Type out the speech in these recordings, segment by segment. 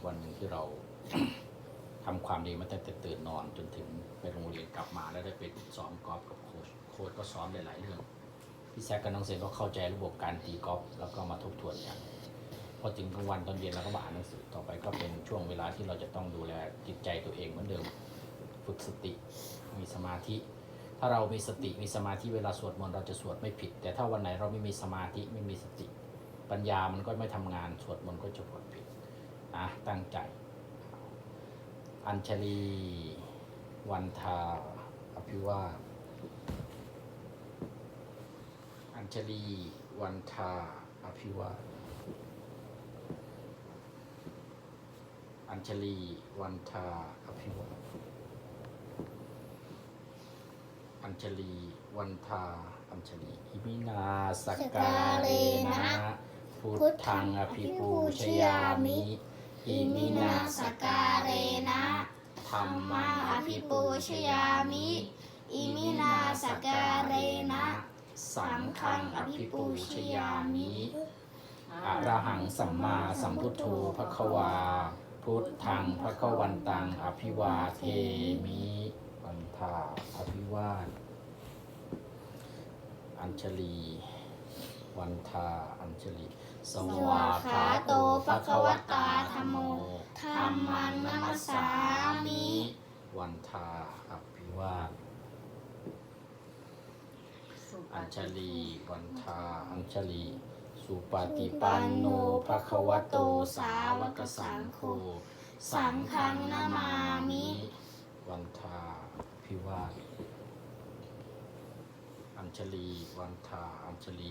กวันหนึ่งที่เราทำความดีมาตั้งแต่ตื่นนอนจนถึงไปโรงเรียนกลับมาแล้วได้ไปซ้อมกอล์ฟกับโค้ชโค้ชก็สอนหลายๆเรื่อง พี่แซกกับน้องเซนก็เข้าใจระบบการตีกอล์ฟแล้วก็มาทบทวนกันพอถึงกลางวันตอนเย็นเราก็มาอ่านหนังสือต่อไปก็เป็นช่วงเวลาที่เราจะต้องดูแลจิตใจตัวเองเหมือนเดิมฝึกสติมีสมาธิ ถ้าเรามีสติมีสมาธิเวลาสวดมนต์เราจะสวดไม่ผิด แต่ถ้าวันไหนเราไม่มีสมาธิไม่มีสติ ปัญญามันก็ไม่ทำงานสวดมนต์ก็จะสวดผิด นะตั้งใจ อัญชลี วันทาอภิวาสอัญชลี วันทาอภิวาสอัญชลี วันทาอภิวาสอัญชลี วันทาอัญชลี อิมินาสกกาเรนะ พุทธังอภิปูชยามิ อิมินาสกาเรนะธรรมังอภิปูชยามิ อิมินาสกาเรนะสังฆังอภิปูชยามิอะระหังสัมมาสัมพุทโธภควา พุทธังภควันตังอภิวาเทมิวันทาอภิวาทอัญชลี วันทาอัญชลีสวาขาโตภควตาธรรมโมธรรมังนัมัสสามิ วันทาอภิวาทอัญชลี วันทาอัญชลี สุปฏิปันโนภควโตสาวกสังโฆ สังฆังนามามิ วันทาอภิวาทอัญชลี วันทาอัญชลี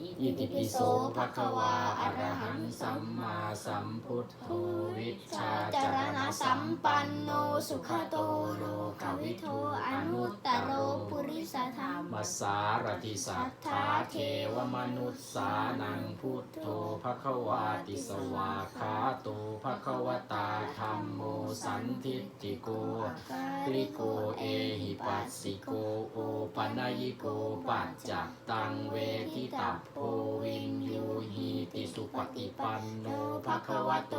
อิติปิโสภะคะวาอะระหังสัมมาสัมพุทโธวิชาจารณสัมปันโนสุขโตโลกวิโทอนุตตโรปุริสธรรมมสสารติสัทธาเทวมนุษสานังพุทโธ ภะคะวาติสวาคาโตภะคะวตาธรรมโมสันทิฏฐิโกกลิโกเอหิปัสสิโกโอปัญญิโกปัจจักตังเวทิตัพโพวินยูหีติสุปฏิปันโนภะคะวะโต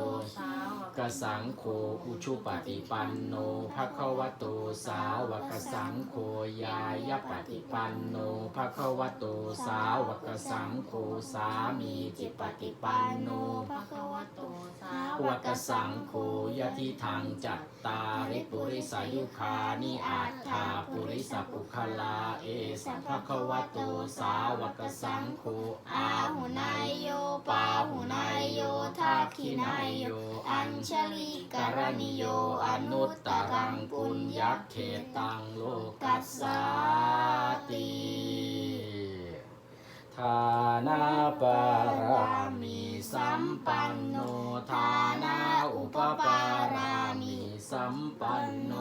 กกสังโฆอุชุปฏิปันโนภะคะวะโตสาวกสังโฆยายปฏิปันโนภะคะวะโตสาวกสังโฆสามีจิปฏิปันโนภะคะวะโตสาวกสังโฆยะทิทางจัตตาริปุริสายุคานิอาถาปุริสปุคลาเอสัพพะคะวะโตสาวกสังโฆอาหุนายโยปาหุนายโยทักขินายโย อัญชลีกรณิโยอนุตตรังปุญญเขตังโลกัสสาติ ทานาปารามิสัมปันโนทานาอุปปารามิสัมปันโน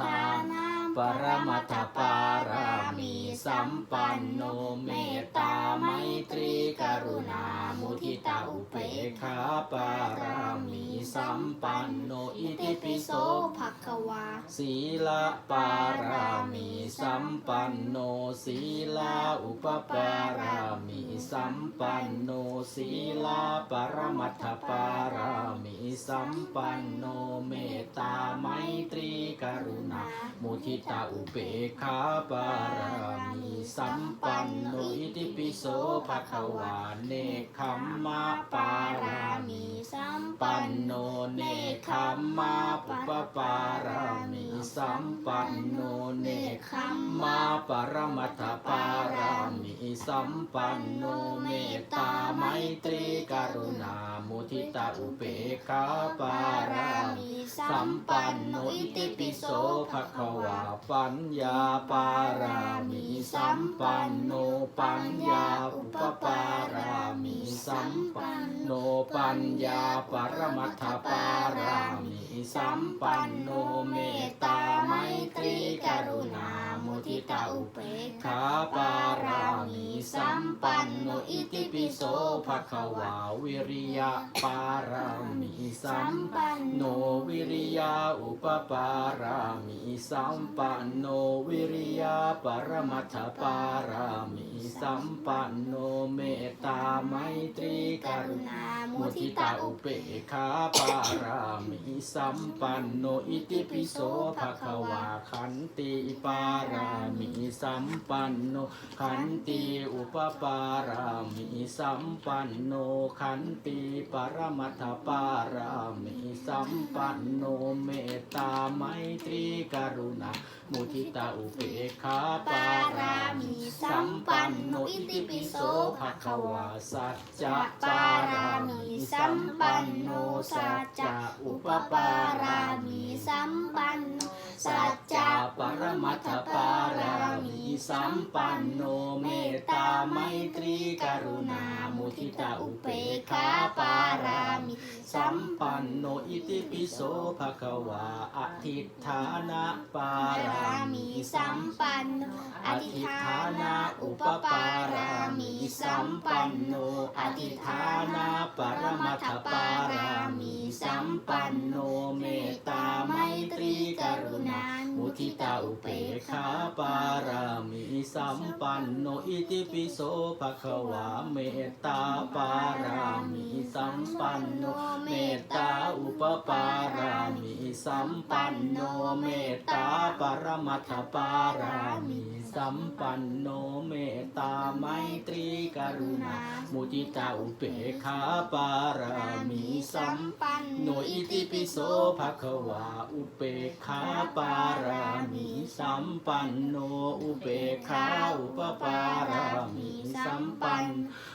ทานา ปรมัตถปารามิสัมปันโนเมตตาไมตรีกรุณามุทิตาอุเปกขาปารามิสัมปันโนอิติปิโสภะคะวาศีลปารามิสัมปันโนศีลาอุปปารามิสัมปันโนศีลาปรมัตถปารามิสัมปันโนเมตตาไมตรีกรุณามุทิตตาอุเบกขาปารามิสัมปันโนอิติปิโสภะคะวาเนคขมมะปารามิสัมปันโนเน ขมมาปุปปารามิสัมปันโนเนคขมมาปรมัตถปารามิสัมปันโนเมตตาไมตรีกรุณามุทิตาอุเบกขาปารามิสัมปันโนอิติปิโสภะคะวาปัญญาปารามิสัมปันโนปัญญาอุปปารามิสัมปันโนปัญญาปรมัตถปารามิสัมปันโนเมตตาไมตรีกรุณามุทิตาอุเบกขาปารามิสัมปันโนอิติปิโสภะคะวาวิริยะปารามิสัมปันโนวิริยาอุปปารามิสัมปันโนวิริยาปรมัตถปารามิสัมปันโนเมตตาไมตรีกรุณามุทิตาอุเปกขาปารามิมิสัมปันโนอิติปิโสภะคะวาขันติปารามิสัมปันโนขันติอุปปารามิสัมปันโนขันติปรมัตถปารามิสัมปันโนเมตตาไมตรีกรุณามุทิตาอุเปกขาปารามิสัมปันโนอิติปิโสภะคะวาสัจจะปารามิสัมปันโนสัจจะอุปปารามิสัมปันโน สัจจะปรมัตถปารามิสัมปันโนเมตตาไมตรีกรุณามุทิตาอุเปกขาปารามิสัมปันโนอิติปิโสภะคะวาอธิฐานะปารามิสัมปันโนอธิฐานะอุปปารามิสัมปันโนอธิฐานะปรมัตถปารามิสัมปันโนเมตตาไมตรีกรุณานะ มุทิตาอุเปกขาปารามิสัมปันโนอิติปิโสภะคะวาเมตตาปารามิสัมปันโนเมตตาอุปปารามิสัมปันโนเมตตาปรมัตถปารามิสัมปันโนเมตตาไมตรีกรุณา มุทิตาอุเปกขาปารามิสัมปันโนอิติปิโสภะคะวาอุเปกขาปารารามิสัมปันโนอุเบกขาอุปปารามิสัมปัน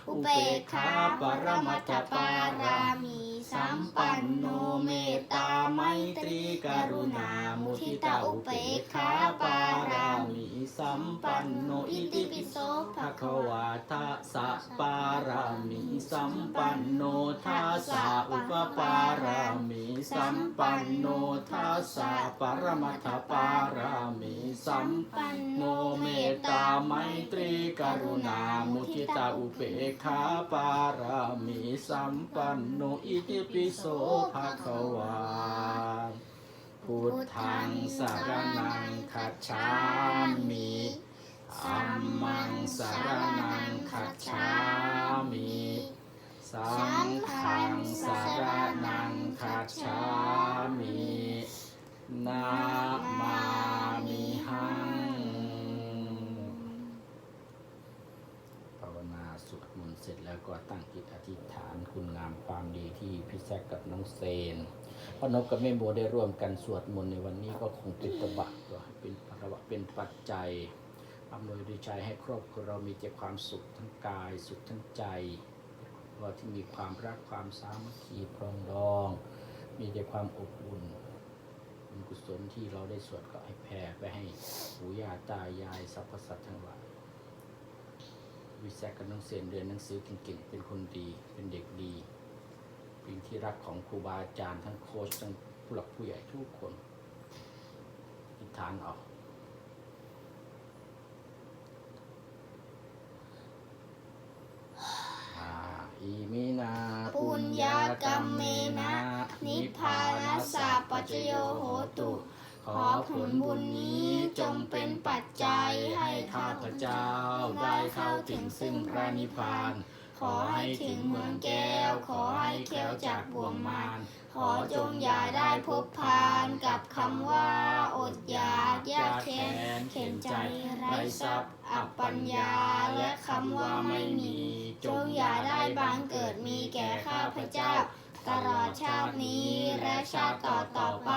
อุเบกขาปรมัตถปารามิสัมปันโนเมตตาไมตรีกรุณามุทิตาอุเบกขาปารามิ สัมปันโนอิติปิโสภะคะวาทะสะปารามิสัมปันโนทัสสะอุปปารามิสัมปันโนทัสสะปรมัตถปารามิสัมปันโนเมตตาไมตรีกรุณามุทิตาอุเบกขาปารามิสัมปันโนอิติปิโสภะคะวา พุทธังสารนังคัจฉามิอัมมังสารนังคัจฉามิสังฆังสารนังคัจฉามินามามิหังภาวนาสวดมนต์เสร็จแล้วก็ตั้งจิตอธิษฐานคุณงามความดีที่พี่แซกกับน้องเซน พ่อนบกับแม่โบได้ร่วมกันสวดมนต์ในวันนี้ก็คงเป็นตบะก็เป็นภาวะเป็นปัจจัยอำนวยด้วยใจให้ครอบครัวเรามีแต่ความสุขทั้งกายสุขทั้งใจว่าที่มีความรักความสามัคคีปรองดอง มีแต่ความอบอุ่นบุญกุศลที่เราได้สวดก็ให้แผ่ไปให้ปู่ย่าตายายสรรพสัตว์ทั้งหลายวิแซกกับน้องเซนเรียนหนังสือเก่งๆเป็นคนดีเป็นเด็กดี เป็นที่รักของครูบาอาจารย์ทั้งโค้ชทั้งผู้หลักผู้ใหญ่ทุกคนอธิษฐานออกอิมินาปุญญากรรมเมนะนิพพานัสสะปัจจโยโหตุ ขอผลบุญนี้จงเป็นปัจจัยให้ข้าพเจ้าได้เข้าถึงซึ่งพระนิพพาน ขอให้ถึงเมืองแก้ว ขอให้แค้วจากบ่วงมารขอจงอย่าได้พบพานกับคำว่า อดอยากยากแค้นเข็นใจไร้ทรัพย์อัปปัญญาและคำว่าไม่มี จงอย่าได้บังเกิดมีแก่ข้าพเจ้า ตลอดชาตินี้และชาติต่อต่อไป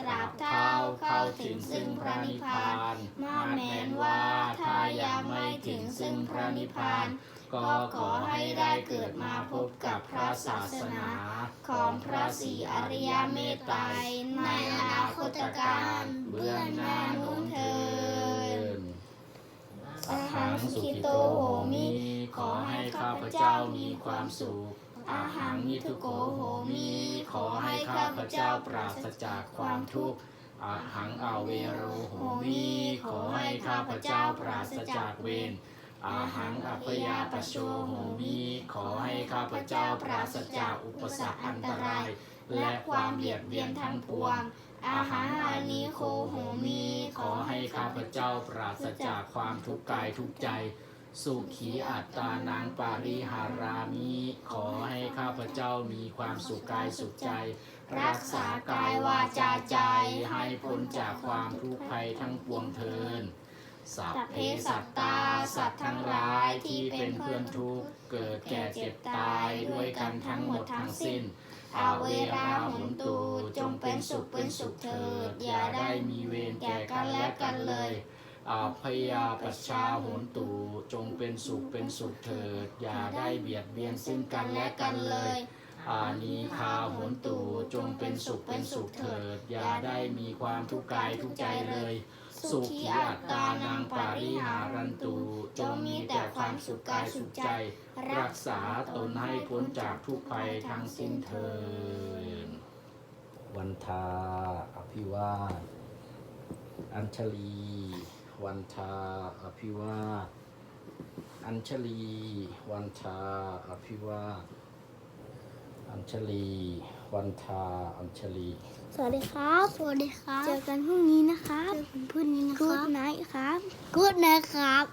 ตราบเท่าเข้าถึงซึ่งพระนิพพานมาแม้นว่าถ้ายังไม่ถึงซึ่งพระนิพพาน ก็ขอให้ได้เกิดมาพบกับพระศาสนา ของพระศรีอริยเมตไตรในอนาคตการเบื้องหน้านู้นเทินสัพพังสุขิโตโหมิ ขอให้ข้าพเจ้ามีความสุขอาหังนิทุโกโหมิ ขอให้ข้าพเจ้าปราศจากความทุกข์อาหังอาเวโรโหมิ ขอให้ข้าพเจ้าปราศจากเวร อาหังอัพยาปโชโหมิขอให้ข้าพเจ้าปราศจากอุปสรรคอันตราย และความเบียดเบียนทั้งปวง อาหารอานิโคโหมีขอให้ข้าพเจ้าปราศจากความทุกข์กายทุกใจ สุขีอัตตานังปาริหารามิขอให้ข้าพเจ้ามีความสุขกายสุขใจ รักษากายวาจาใจให้พ้นจากความทุกข์ภัยทั้งปวงเทิน สัพเพสัตตา สัตว์ทั้งหลายที่เป็นเพื่อนทุกข์เกิดแก่เจ็บตายด้วยกันทั้งหมดทั้งสิ้นอาเวราหุนตูจงเป็นสุขเป็นสุขเถิดอย่าได้มีเวรแก่กันและกันเลยอาพยาปชชาหนตูจงเป็นสุขเป็นสุขเถิดอย่าได้เบียดเบียนซึ่งกันและกันเลยอานีคาหนตูจงเป็นสุขเป็นสุขเถิดอย่าได้มีความทุกข์กายทุกใจเลย สุขีอัตตานางปาริหารันตูจงมีแต่ความสุขกายสุขใจ รักษาตนให้พ้นจากทุกภัยทั้งสิ้นเทินวันทาอภิวาทอัญชลี วันทาอภิวาทอัญชลี วันทาอภิวาทอัญชลี วันทาอัญชลี สวัสดีครับ สวัสดีครับ เจอกันพรุ่งนี้นะครับเจอกันพรุ่งนี้นะคกูดรับไนท์ครับกูดนะครับ